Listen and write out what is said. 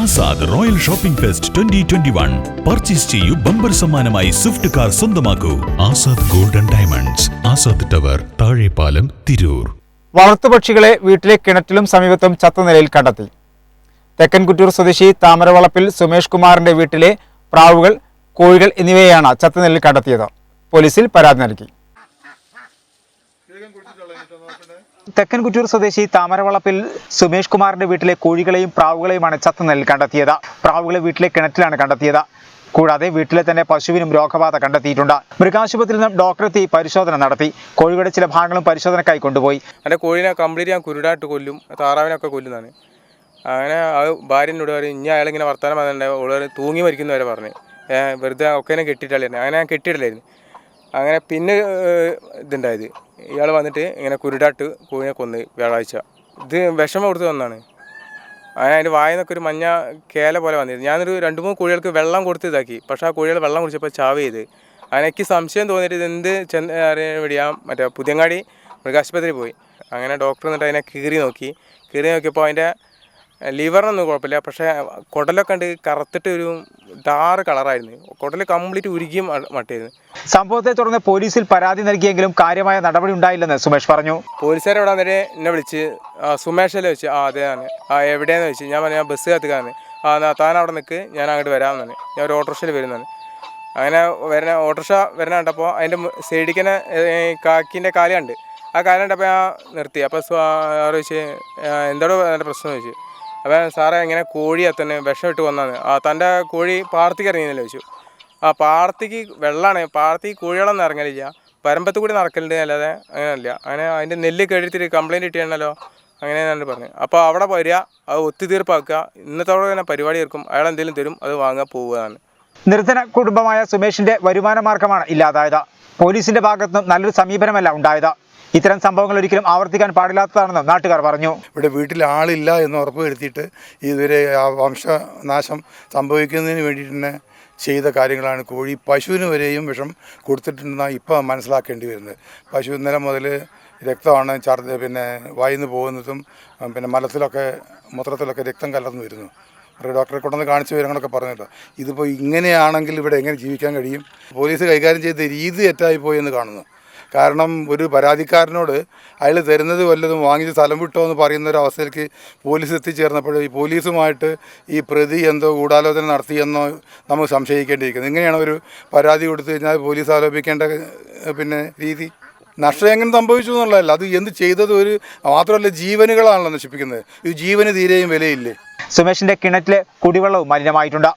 Azad royal shopping fest twenty twenty one. Purchase ചെയ്യൂ bumper സമ്മാനമായി Swift car സ്വന്തമാക്കൂ. Azad golden diamonds Azad tower Thazhepalam Tirur. വളർത്തുപക്ഷികളെ വീട്ടിലെ കിണറ്റിലും സമീപത്തും ചത്ത നിലയിൽ കണ്ടെത്തി. തെക്കൻകുറ്റൂർ സ്വദേശി താമരവളപ്പിൽ സുമേഷ് കുമാറിന്റെ വീട്ടിലെ പ്രാവുകൾ കോഴികൾ എന്നിവയാണ് ചത്ത നിലയിൽ കണ്ടെത്തിയത്. പോലീസിൽ പരാതി നൽകി. തെക്കൻകുറ്റൂർ സ്വദേശി താമരവളപ്പിൽ സുമേഷ് കുമാറിന്റെ വീട്ടിലെ കോഴികളെയും പ്രാവുകളെയുമാണ് ചത്ത നിലയിൽ കണ്ടെത്തിയത്. പ്രാവുകളെ വീട്ടിലെ കിണറ്റിലാണ് കണ്ടെത്തിയത്. കൂടാതെ വീട്ടിലെ തന്നെ പശുവിനും രോഗബാധ കണ്ടെത്തിയിട്ടുണ്ട്. മൃഗാശുപത്രിയിൽ നിന്നും ഡോക്ടർ എത്തി പരിശോധന നടത്തി. കോഴികളുടെ ചില ഭാഗങ്ങളും പരിശോധനക്കായി കൊണ്ടുപോയി. എന്റെ കോഴിനെ കംപ്ലീറ്റ് ഞാൻ കുരുടായിട്ട് കൊല്ലും. താറാവിനൊക്കെ കൊല്ലുന്നതാണ്. അങ്ങനെ അത് ഭാര്യ എന്നോട് പറയും ഇനി അയാളിങ്ങനെ വർത്താനം പറഞ്ഞിട്ടുണ്ടായി തൂങ്ങി മരിക്കുന്നവരെ പറഞ്ഞു. വെറുതെ ഒക്കെ കെട്ടിയിട്ടല്ലേ? അങ്ങനെ ഞാൻ കെട്ടിയിട്ടില്ലായിരുന്നു. അങ്ങനെ പിന്നെ ഇതുണ്ടായത്. ഇയാൾ വന്നിട്ട് ഇങ്ങനെ കുരുടാട്ട് കോഴിനെ കൊന്ന് വ്യാഴാഴ്ച. ഇത് വിഷമം കൊടുത്ത് വന്നാണ് അങ്ങനെ അതിന്റെ വായിൽ നിന്നൊക്കെ ഒരു മഞ്ഞ കേല പോലെ വന്നിരുന്നു. ഞാനൊരു രണ്ട് മൂന്ന് കോഴികൾക്ക് വെള്ളം കൊടുത്ത് ഇതാക്കി. പക്ഷേ ആ കോഴികൾ വെള്ളം കുടിച്ചപ്പോൾ ചാവ് ചെയ്ത്. അങ്ങനെ സംശയം തോന്നിയിട്ട് ഇത് എന്ത് ചെന്ന് അറിയാൻ വേണ്ടിയാ മറ്റേ പുതിയങ്ങാടി മൃഗാശുപത്രിയിൽ പോയി. അങ്ങനെ ഡോക്ടർ എന്നിട്ട് അതിനെ കീറി നോക്കി. കീറി നോക്കിയപ്പോൾ അതിന്റെ ലിവറിനൊന്നും കുഴപ്പമില്ല. പക്ഷേ കുടലൊക്കെ ഉണ്ട് കറുത്തിട്ട് ഒരു ഡാറ് കളറായിരുന്നു കുടൽ കംപ്ലീറ്റ് ഉരുകിയും മട്ടായിരുന്നു സംഭവത്തെ തുടർന്ന് പോലീസിൽ പരാതി നൽകിയെങ്കിലും കാര്യമായ നടപടി ഉണ്ടായില്ലെന്ന് സുമേഷ് പറഞ്ഞു. പോലീസുകാരെ ഇവിടെ വന്നിട്ട് എന്നെ വിളിച്ച് സുമേഷല്ലേ വെച്ച് ആ അതെയാണ്. ആ എവിടെയാന്ന് വെച്ച് ഞാൻ പറഞ്ഞു ഞാൻ ബസ് കത്തുകയാണ് ആ എന്നാൽ താൻ അവിടെ നിൽക്ക് ഞാൻ അങ്ങോട്ട് വരാമെന്നാണ് ഞാൻ ഒരു ഓട്ടോറിക്ഷയിൽ വരുന്നതാണ് അങ്ങനെ വരുന്ന ഓട്ടോറിക്ഷ വരുന്ന കണ്ടപ്പോൾ അതിന്റെ സൈഡിക്കനെ കാക്കിന്റെ കാൽ കണ്ട്. ആ കാൽ കണ്ടപ്പോൾ ഞാൻ നിർത്തി. അപ്പോൾ ചോദിച്ച് എന്തോടോ പ്രശ്നം ചോദിച്ചു. അപ്പോൾ സാറേ ഇങ്ങനെ കോഴി തന്നെ വിഷം ഇട്ട് കൊന്നാന്ന് ആ തന്റെ കോഴി പാർത്തിക്ക് ഇറങ്ങിയെന്നല്ലേ ചോദിച്ചു. ആ പാർത്തിക്ക് വെള്ളമാണ്. പാർത്തി കോഴികളൊന്നും ഇറങ്ങലില്ല. പരമ്പത്ത് കൂടി നടക്കലുണ്ട് അല്ലാതെ അങ്ങനെയല്ല. അങ്ങനെ അതിന്റെ നെല്ല് കഴുത്തിട്ട് കംപ്ലയിന്റ് കിട്ടിയാണല്ലോ അങ്ങനെ ഞാൻ പറഞ്ഞു അപ്പോൾ അവിടെ വരിക അത് ഒത്തുതീർപ്പാക്കുക. ഇന്നത്തോടെ തന്നെ പരിപാടി തീർക്കും. അയാൾ എന്തെങ്കിലും തരും അത് വാങ്ങാൻ പോവുകയാണ്. നിർധന കുടുംബമായ സുമേഷിന്റെ വരുമാന മാർഗമാണ് ഇല്ലാതായത്. പോലീസിന്റെ ഭാഗത്തുനിന്നും നല്ലൊരു സമീപനമല്ല ഉണ്ടായത്. ഇത്തരം സംഭവങ്ങൾ ഒരിക്കലും ആവർത്തിക്കാൻ പാടില്ലാത്തതാണെന്ന് നാട്ടുകാർ പറഞ്ഞു. ഇവിടെ വീട്ടിൽ ആളില്ല എന്ന് ഉറപ്പ് വരുത്തിയിട്ട് ഇതുവരെ ആ വംശനാശം സംഭവിക്കുന്നതിന് വേണ്ടിയിട്ട് തന്നെ ചെയ്ത കാര്യങ്ങളാണ്. കോഴി പശുവിന് വരെയും വിഷം കൊടുത്തിട്ടുണ്ടെന്നാണ് ഇപ്പോൾ മനസ്സിലാക്കേണ്ടി വരുന്നത്. പശു ഇന്നലെ മുതൽ രക്തമാണ് ചർദ്ദ പിന്നെ വായിന്ന് പോകുന്നതും പിന്നെ മലത്തിലൊക്കെ മൂത്രത്തിലൊക്കെ രക്തം കലർന്നു വരുന്നു. അവരുടെ ഡോക്ടറെ കൊണ്ടുവന്ന് കാണിച്ച വിവരങ്ങളൊക്കെ പറഞ്ഞല്ലോ ഇതിപ്പോൾ ഇങ്ങനെയാണെങ്കിൽ ഇവിടെ എങ്ങനെ ജീവിക്കാൻ കഴിയും? പോലീസ് കൈകാര്യം ചെയ്ത രീതി തെറ്റായിപ്പോയി എന്ന് കാണുന്നു. കാരണം ഒരു പരാതിക്കാരനോട് അയാൾ തരുന്നത് വല്ലതും വാങ്ങിച്ച് സ്ഥലം വിട്ടോ എന്ന് പറയുന്ന ഒരു അവസ്ഥയിലേക്ക് പോലീസ് എത്തിച്ചേർന്നപ്പോൾ ഈ പോലീസുമായിട്ട് ഈ പ്രതി എന്തോ ഗൂഢാലോചന നടത്തിയെന്നോ നമുക്ക് സംശയിക്കേണ്ടിയിരിക്കുന്നത് ഇങ്ങനെയാണ് ഒരു പരാതി കൊടുത്തു കഴിഞ്ഞാൽ പോലീസ് ആലോപിക്കേണ്ട പിന്നെ രീതി? നഷ്ടം എങ്ങനെ സംഭവിച്ചു എന്നുള്ളതല്ല അത് എന്ത് ചെയ്തത് ഒരു മാത്രമല്ല ജീവനുകളാണല്ലോ നശിപ്പിക്കുന്നത്. ഈ ജീവന് തീരെയും വിലയില്ലേ? സുമേഷിന്റെ കിണറ്റിലെ കുടിവെള്ളവും മലിനമായിട്ടുണ്ട്.